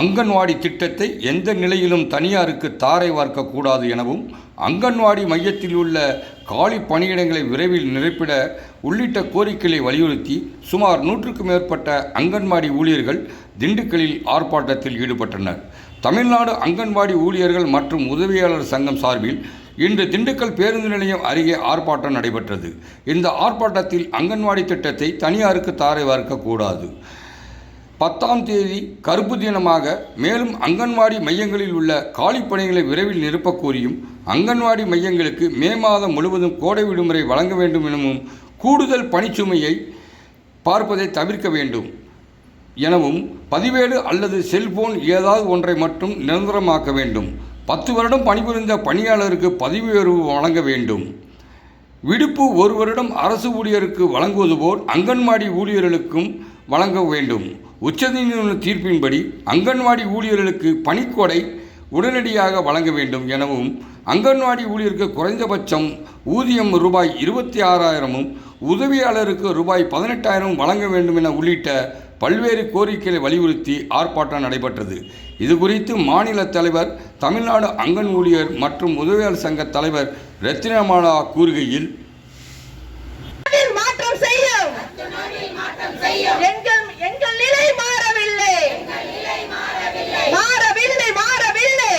அங்கன்வாடி திட்டத்தை எந்த நிலையிலும் தனியாருக்கு தாரை வார்க்கக்கூடாது எனவும் அங்கன்வாடி மையத்தில் உள்ள காலி பணியிடங்களை விரைவில் நிரப்பிட உள்ளிட்ட கோரிக்கைகளை வலியுறுத்தி சுமார் நூற்றுக்கும் மேற்பட்ட அங்கன்வாடி ஊழியர்கள் திண்டுக்கலில் ஆர்ப்பாட்டத்தில் ஈடுபட்டனர். தமிழ்நாடு அங்கன்வாடி ஊழியர்கள் மற்றும் உதவியாளர் சங்கம் சார்பில் இன்று திண்டுக்கல் பேருந்து நிலையம் அருகே ஆர்ப்பாட்டம் நடைபெற்றது. இந்த ஆர்ப்பாட்டத்தில் அங்கன்வாடி திட்டத்தை தனியாருக்கு தாரை வார்க்கக்கூடாது பத்தாம் தேதி கருப்பு தினமாக மேலும் அங்கன்வாடி மையங்களில் உள்ள காலிப் பணிகளை விரைவில் நிரப்பக் கோரியும் அங்கன்வாடி மையங்களுக்கு மே மாதம் முழுவதும் கோடை விடுமுறை வழங்க வேண்டும் எனவும் கூடுதல் பணிச்சுமையை பார்ப்பதை தவிர்க்க வேண்டும் எனவும் பதிவேடு அல்லது செல்போன் ஏதாவது ஒன்றை மட்டும் நிரந்தரமாக்க வேண்டும். பத்து வருடம் பணிபுரிந்த பணியாளருக்கு பதிவு உயர்வு வழங்க வேண்டும். விடுப்பு ஒரு வருடம் அரசு ஊழியருக்கு வழங்குவது போல் அங்கன்வாடி ஊழியர்களுக்கும் வழங்க வேண்டும். உச்சநீதிமன்ற தீர்ப்பின்படி அங்கன்வாடி ஊழியர்களுக்கு பணிக்கொடை உடனடியாக வழங்க வேண்டும் எனவும் அங்கன்வாடி ஊழியருக்கு குறைந்தபட்சம் ஊதியம் ரூபாய் இருபத்தி ஆறாயிரமும் உதவியாளருக்கு ரூபாய் பதினெட்டாயிரம் வழங்க வேண்டும் என உள்ளிட்ட பல்வேறு கோரிக்கைகளை வலியுறுத்தி ஆர்ப்பாட்டம் நடைபெற்றது. இது குறித்து மாநில தலைவர் தமிழ்நாடு அங்கன் ஊழியர் மற்றும் உதவியாளர் சங்க தலைவர் ரத்தினமாலா கூறுகையில் மாற்றம் செய்யும். எங்கள் நிலை மாறவில்லை. மாறவில்லை மாறவில்லை.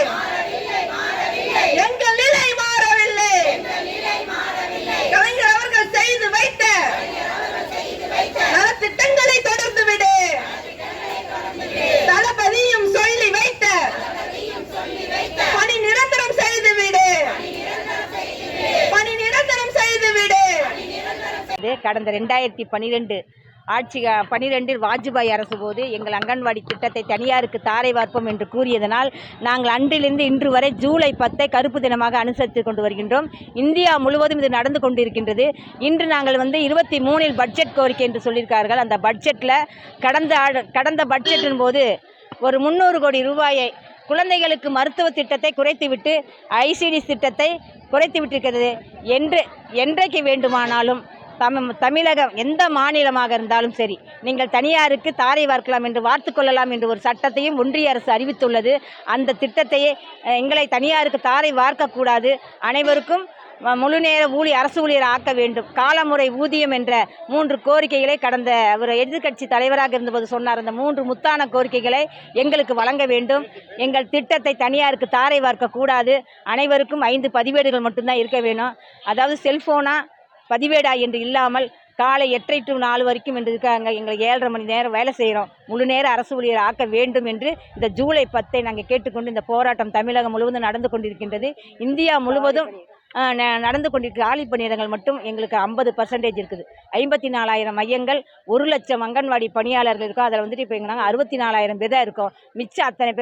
எங்கள் நிலை மாறவில்லை. கலைஞர் அவர்கள் செய்து வைத்த நலத்திட்டங்களை தொடர்ந்து விடு. தளபதியும் சொல்லி வைத்த பணி நிரந்தரம் செய்து விடு. பணி நிரந்தரம் செய்து விடு. கடந்த ரெண்டாயிரத்தி பனிரெண்டு ஆட்சி பன்னிரெண்டில் வாஜ்பாய் அரசு போது எங்கள் அங்கன்வாடி திட்டத்தை தனியாருக்கு தாரை வார்ப்போம் என்று கூறியதனால் நாங்கள் அன்றிலிருந்து இன்று வரை ஜூலை பத்தை கருப்பு தினமாக அனுசரித்து கொண்டு வருகின்றோம். இந்தியா முழுவதும் இது நடந்து கொண்டிருக்கின்றது. இன்று நாங்கள் வந்து இருபத்தி மூணில் பட்ஜெட் கோரிக்கை என்று சொல்லியிருக்கார்கள். அந்த பட்ஜெட்டில் கடந்த கடந்த பட்ஜெட்டின் போது ஒரு முந்நூறு கோடி ரூபாயை குழந்தைகளுக்கு மருத்துவ திட்டத்தை குறைத்துவிட்டு ஐசிடி திட்டத்தை குறைத்து விட்டிருக்கிறது என்று என்றைக்கு வேண்டுமானாலும் தம் தமிழகம் எந்த மாநிலமாக இருந்தாலும் சரி நீங்கள் தனியாருக்கு தாரை வார்க்கலாம் என்று வார்த்து கொள்ளலாம் என்று ஒரு சட்டத்தையும் ஒன்றிய அரசு அறிவித்துள்ளது. அந்த திட்டத்தையே எங்களை தனியாருக்கு தாரை வார்க்கக்கூடாது. அனைவருக்கும் முழுநேர முழு நேர ஊழி அரசு ஊழியர் ஆக்க வேண்டும். காலமுறை ஊதியம் என்ற மூன்று கோரிக்கைகளை கடந்த ஒரு எதிர்க்கட்சி தலைவராக இருந்தபோது சொன்னார். அந்த மூன்று முத்தான கோரிக்கைகளை எங்களுக்கு வழங்க வேண்டும். எங்கள் திட்டத்தை தனியாருக்கு தாரை வார்க்கக்கூடாது. அனைவருக்கும் ஐந்து பதிவேடுகள் மட்டும்தான் இருக்க வேணும். அதாவது செல்ஃபோனாக பதிவேடா என்று இல்லாமல் காலை எட்டரை டு நாலு வரைக்கும் என்று இருக்காங்க. எங்களை ஏழரை மணி நேரம் வேலை செய்கிறோம் முழு நேர அரசு ஊழியர் ஆக்க வேண்டும் என்று இந்த ஜூலை பத்தை நாங்கள் கேட்டுக்கொண்டு இந்த போராட்டம் தமிழகம் முழுவதும் நடந்து கொண்டிருக்கின்றது. இந்தியா முழுவதும் நடந்து கொண்டிருக்கிற காலி பணியிடங்கள் மட்டும் எங்களுக்கு ஐம்பது பர்சன்டேஜ் இருக்குது. ஐம்பத்தி நாலாயிரம் மையங்கள் ஒரு லட்சம் அங்கன்வாடி பணியாளர்கள் இருக்கோம். அதில் வந்துட்டு இப்போ எங்கள் நாங்கள் அறுபத்தி நாலாயிரம் பேர் தான் இருக்கோம். மிச்சம் அத்தனை பேர்